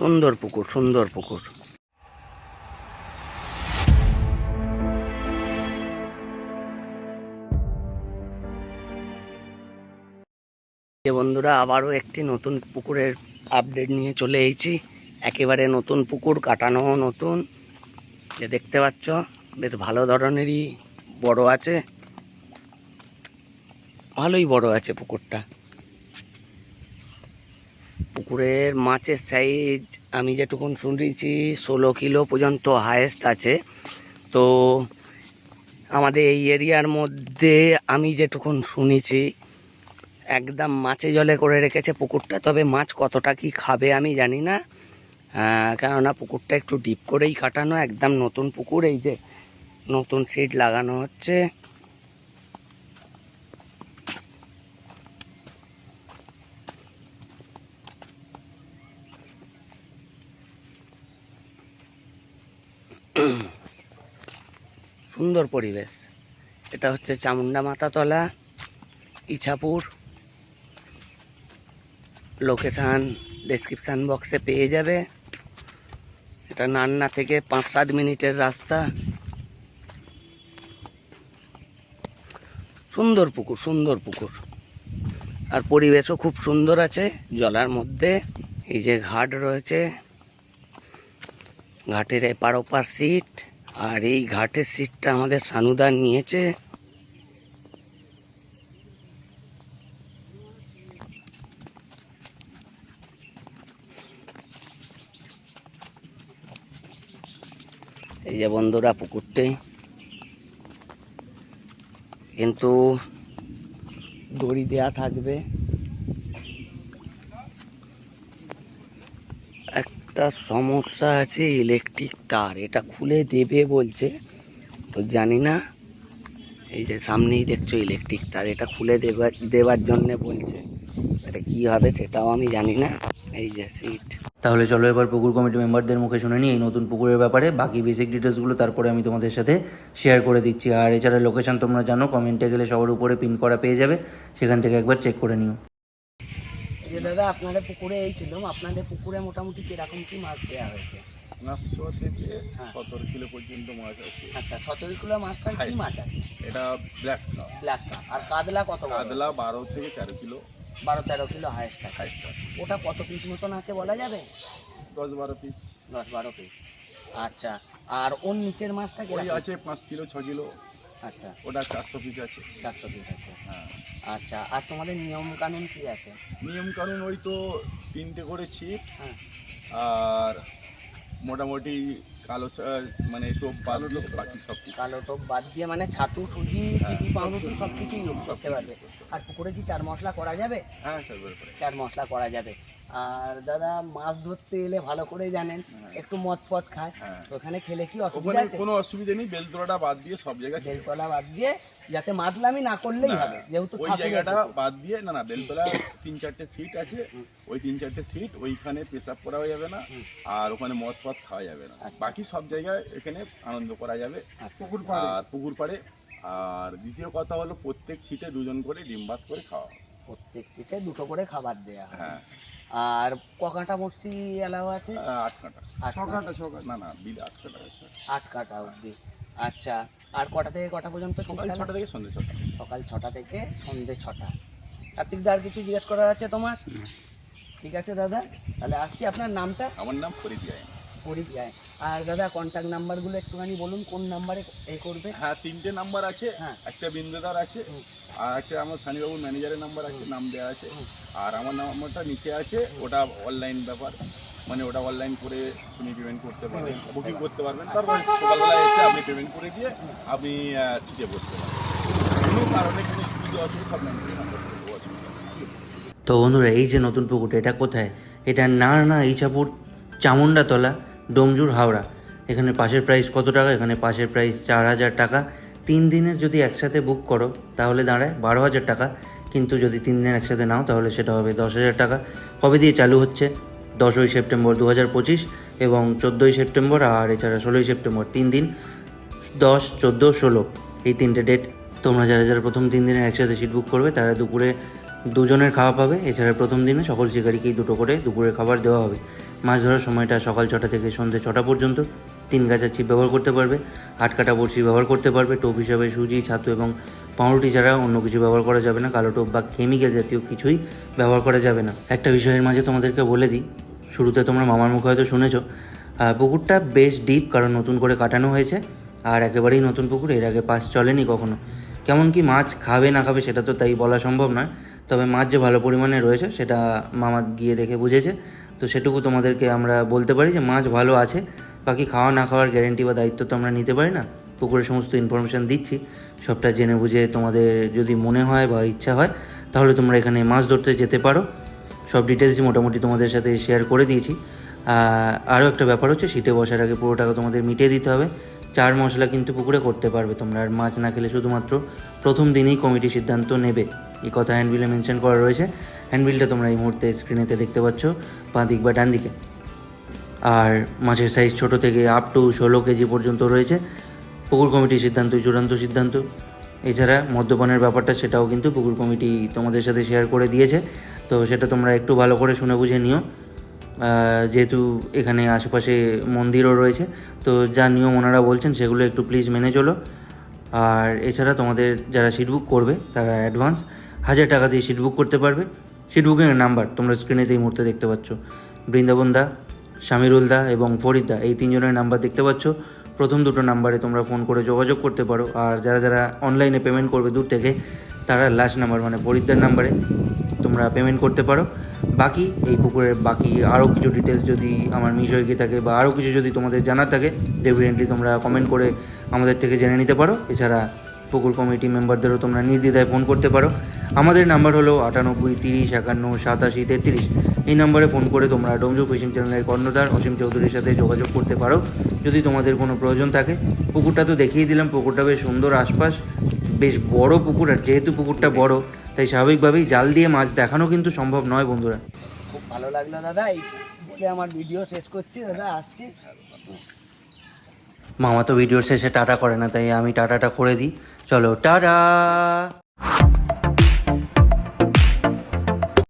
সুন্দর পুকুর সুন্দর পুকুর। বন্ধুরা, আবারও একটি নতুন পুকুরের আপডেট নিয়ে চলে এসেছি। একেবারে নতুন পুকুর, কাটানো নতুন। যে দেখতে পাচ্ছ, বেশ ভালো ধরনেরই বড় আছে। ভালোই বড় আছে পুকুরটা। পুকুরের মাছের সাইজ আমি যেটুকুন শুনেছি, ষোলো কিলো পর্যন্ত হায়েস্ট আছে। তো আমাদের এই এরিয়ার মধ্যে আমি যেটুকুন শুনেছি, একদম মাছে জলে করে রেখেছে পুকুরটা, তবে মাছ কতটা কি খাবে আমি জানি না। কেননা পুকুরটা একটু ডিপ করেই কাটানো, একদম নতুন পুকুর, এই যে নতুন সিট লাগানো হচ্ছে। সুন্দর পরিবেশ। এটা হচ্ছে চামুন্ডা মাতাতলা, ইছাপুর। লোকেশান ডেসক্রিপশান বক্সে পেয়ে যাবে। এটা নান্না থেকে পাঁচ সাত মিনিটের রাস্তা। সুন্দর পুকুর সুন্দর পুকুর। আর পরিবেশও খুব সুন্দর আছে। জলার মধ্যে এই যে ঘাট রয়েছে। ঘাটের এপার ওপার সিট আর এই ঘাটের সিটটা আমাদের সানুদা নিয়েছে। এই যে বন্ধুরা পুকুরটি। কিন্তু দড়ি দেয়া থাকবে। একটা সমস্যা আছে ইলেকট্রিক তার এটা খুলে দেবে বলছে, তো জানি না। এই যে সামনেই দেখছ ইলেকট্রিক তার এটা খুলে দেবার দেওয়ার জন্যে বলছে। এটা কি হবে সেটাও আমি জানি না। এই যে সিট তাহলে চলো এবার পুকুর কমিটি মেম্বারদের মুখে শুনে নিই এই নতুন পুকুরের ব্যাপারে। বাকি বেসিক ডিটেলসগুলো তারপরে আমি তোমাদের সাথে শেয়ার করে দিচ্ছি। আর এছাড়া লোকেশন তোমরা জানো কমেন্টে গেলে সবার উপরে পিন করা পেয়ে যাবে। সেখান থেকে একবার চেক করে নিও। যে দাদা আপনাদের পুকুরে এই ছিলাম আপনাদের পুকুরে মোটামুটি কীরকম কি মাছ দেওয়া হয়েছে? পাঁচশো থেকে হ্যাঁ। সতেরো কিলো পর্যন্ত মাছ আছে। আচ্ছা সতেরো কিলো মাছটার কি মাছ আছে? এটা ব্ল্যাক কাপ ব্ল্যাক কাপ আর কাতলা কত বারো থেকে তেরো কিলো। বারো তেরো কিলো ওটা কত পিস মতন আছে বলা যাবে? দশ বারো পিস দশ বারো পিস আচ্ছা আর ওর নিচের মাছটা কি আছে পাঁচ কিলো ছ কিলো। আচ্ছা। ওটা চারশো পিস আছে। চারশো পিস আছে। হ্যাঁ। আচ্ছা আর তোমাদের নিয়ম কানুন কি আছে? নিয়ম কানুন ওই তো তিনটে করে ছিপ হ্যাঁ। আর মোটামুটি কালো মানে টোপ বাদ দিয়ে বাকি সব কালো টোপ বাদ দিয়ে মানে ছাতু সুজি হ্যাঁ, টিপি সব পাউরুটি সব কিছুই করতে পারবে। আর পুকুরে কি চার মশলা করা যাবে? হ্যাঁ চার মশলা করা যাবে। আর দাদা মাছ ধরতে এলে ভালো করে জানেন হ্যাঁ। একটু মদ ফদ খায়। হ্যাঁ। তো ওখানে খেলে কি অসুবিধা আছে? কোনো অসুবিধা নেই বেলতলাটা বাদ দিয়ে সব জায়গায় বেলতলা বাদ দিয়ে যাতে মাছলামি না করলেই হবে যেহেতু ওই জায়গাটা বাদ দিয়ে না না বেলতলা তিন চারটে সিট আছে ওই তিন চারটে সিট ওইখানে পেশাব করা যাবে না আর ওখানে মদ ফদ খাওয়া যাবে না। আচ্ছা। বাকি সব জায়গায় এখানে আনন্দ করা যাবে। আচ্ছা, আর পুকুর পাড়ে। আর দ্বিতীয় কথা হলো প্রত্যেক সিটে দুজন করে ডিম ভাত করে খাওয়া। প্রত্যেক সিটে দুটো করে খাবার দেয়া হয়। আর ককাটা মূর্তি এলাও আছে? আট কাটা। আট ছ কাটা। ছ কাটা। না না বিল আট কাটা আছে। আট কাটা অবধি। আচ্ছা আর কটা থেকে কটা পর্যন্ত সকাল ছটা থেকে সন্ধে ছটা। সকাল ছটা থেকে সন্ধ্যে ছটা। কার্তিক দা আর কিছু জিজ্ঞেস করার আছে তোমার? ঠিক আছে দাদা তাহলে আসছি আপনার নামটা। আমার নাম ফরিদ গায়ে পরি যায়। আর দাদা কন্ট্যাক্ট নাম্বারগুলো একটুখানি বলুন কোন নাম্বারে এ করবে? হ্যাঁ তিনটে নাম্বার আছে হ্যাঁ। একটা বিন্দুদার আছে আর একটা আমার সানিবাবুর ম্যানেজারের নাম্বার আছে নাম দেওয়া আছে। আর আমার নাম্বারটা নিচে আছে ওটা অনলাইন ব্যাপার। মানে ওটা অনলাইন করে আপনি পেমেন্ট করতে পারবেন বুকিং করতে পারবেন। তারপর সকালবেলা এসে আপনি পেমেন্ট করে দিয়ে আপনি ছিটে বসতে পারবেন। কোনো কারণে কোনো সুবিধা অসুবিধা সব ম্যানেজারের নাম্বার। তো বন্ধুরা এই যে নতুন পুকুরটা এটা কোথায়? এটা না না ইছাপুর চামুন্ডাতলা। ডোমজুর হাওড়া। এখানে পাশের প্রাইস কত টাকা? এখানে পাশের প্রাইস চার হাজার টাকা। তিন দিনের যদি একসাথে বুক করো, তাহলে দাঁড়ায় বারো হাজার টাকা। কিন্তু যদি তিন দিনের একসাথে নাও, তাহলে সেটা হবে দশ হাজার টাকা। কবে দিয়ে চালু হচ্ছে? দশই সেপ্টেম্বর দু হাজার পঁচিশ এবং চোদ্দোই সেপ্টেম্বর আর এছাড়া ষোলোই সেপ্টেম্বর তিন দিন। দশ, চোদ্দ, ষোলো, এই তিনটে ডেট তোমরা যারা যারা প্রথম তিন দিনের একসাথে সিট বুক করবে, তারা দুপুরে দুজনের খাওয়া পাবে। এছাড়া প্রথম দিনে সকল শিকারীকেই দুটো করে দুপুরের খাবার দেওয়া হবে। মাছ ধরার সময়টা সকাল ছটা থেকে সন্ধ্যে ছটা পর্যন্ত। তিন গাছা ছিপ ব্যবহার করতে পারবে, আট কাটা বড়শি ব্যবহার করতে পারবে, টোপ হিসাবে সুজি, ছাতু এবং পাউরুটি ছাড়া অন্য কিছু ব্যবহার করা যাবে না। কালো টোপ বা কেমিক্যাল জাতীয় কিছুই ব্যবহার করা যাবে না। একটা বিষয়ের মাঝে তোমাদেরকে বলে দিই, শুরুতে তোমরা মামার মুখে হয়তো শুনেছো পুকুরটা বেশ ডিপ কারণ নতুন করে কাটানো হয়েছে, আর একেবারেই নতুন পুকুর, এর আগে পাস চলেনি কখনো। কেমন কি মাছ খাবে না খাবে সেটা তো তাই বলা সম্ভব নয়। তবে মাছ যে ভালো পরিমাণে রয়েছে সেটা মামা গিয়ে দেখে বুঝেছে। তো সেটুকু তোমাদেরকে আমরা বলতে পারি যে মাছ ভালো আছে। বাকি খাওয়া না খাওয়ার গ্যারেন্টি বা দায়িত্ব তো আমরা নিতে পারি না। পুকুরের সমস্ত ইনফরমেশান দিচ্ছি। সবটা জেনে বুঝে তোমাদের যদি মনে হয় বা ইচ্ছা হয়, তাহলে তোমরা এখানে মাছ ধরতে যেতে পারো। সব ডিটেলসই মোটামুটি তোমাদের সাথে শেয়ার করে দিয়েছি। আরও একটা ব্যাপার হচ্ছে, শীতে বসার আগে পুরো টাকা তোমাদের মিটিয়ে দিতে হবে। চার মশলা কিন্তু পুকুরে করতে পারবে তোমরা। আর মাছ না খেলে শুধুমাত্র প্রথম দিনেই কমিটি সিদ্ধান্ত নেবে। এই কথা হ্যান্ডবিলে মেনশন করা রয়েছে। হ্যান্ডবিলটা তোমরা এই মুহূর্তে স্ক্রিনেতে দেখতে পাচ্ছ, বাঁ দিক বা ডান দিকে। আর মাছের সাইজ ছোট থেকে আপ টু ষোলো কেজি পর্যন্ত রয়েছে। পুকুর কমিটির সিদ্ধান্ত, চূড়ান্ত সিদ্ধান্ত। এছাড়া মদ্যপানের ব্যাপারটা সেটাও কিন্তু পুকুর কমিটি তোমাদের সাথে শেয়ার করে দিয়েছে। তো সেটা তোমরা একটু ভালো করে শুনে বুঝে নিও। যেহেতু এখানে আশেপাশে মন্দিরও রয়েছে, তো যা নিয়ম ওনারা বলছেন সেগুলো একটু প্লিজ মেনে চলো। আর এছাড়া তোমাদের যারা সিট বুক করবে, তারা অ্যাডভান্স হাজার টাকা দিয়ে সিট বুক করতে পারবে। সিট বুকিংয়ের নাম্বার তোমরা স্ক্রিনেতে এই মুহূর্তে দেখতে পাচ্ছ। বৃন্দাবন দা শামিরুল দা এবং ফরিদ দা এই তিনজনের নাম্বার দেখতে পাচ্ছ। প্রথম দুটো নাম্বারে তোমরা ফোন করে যোগাযোগ করতে পারো। আর যারা যারা অনলাইনে পেমেন্ট করবে দূর থেকে, তারা লাস্ট নাম্বার মানে ফরিদদার নাম্বারে তোমরা পেমেন্ট করতে পারো। বাকি এই পুকুরের বাকি আরও কিছু ডিটেলস যদি আমার মিস হয়ে গিয়ে থাকে বা আরও কিছু যদি তোমাদের জানার থাকে ডেফিনেটলি তোমরা কমেন্ট করে আমাদের থেকে জেনে নিতে পারো। এছাড়া পুকুর কমিটি মেম্বারদেরও তোমরা নির্দ্বিধায় ফোন করতে পারো। আমাদের নাম্বার হলো আটানব্বই তিরিশ একান্ন সাতাশি তেত্রিশ। এই নম্বরে ফোন করে তোমরা ডোমজু ফিশিং চ্যানেলের কর্ণধার অসীম চৌধুরীর সাথে যোগাযোগ করতে পারো। যদি তোমাদের কোনো প্রয়োজন থাকে পুকুরটা তো দেখিয়ে দিলাম পুকুরটা বেশ সুন্দর আশপাশ বেশ বড় পুকুর আর যেহেতু পুকুরটা বড় তাই স্বাভাবিকভাবেই জাল দিয়ে মাছ দেখানো কিন্তু সম্ভব নয় বন্ধুরা। খুব ভালো লাগল দাদা এই বলে আমার ভিডিও শেষ করছি দাদা আসছি। মামা তো ভিডিওর শেষে টাটা করে না তাই আমি টাটাটা করে দিই। চলো টাটা!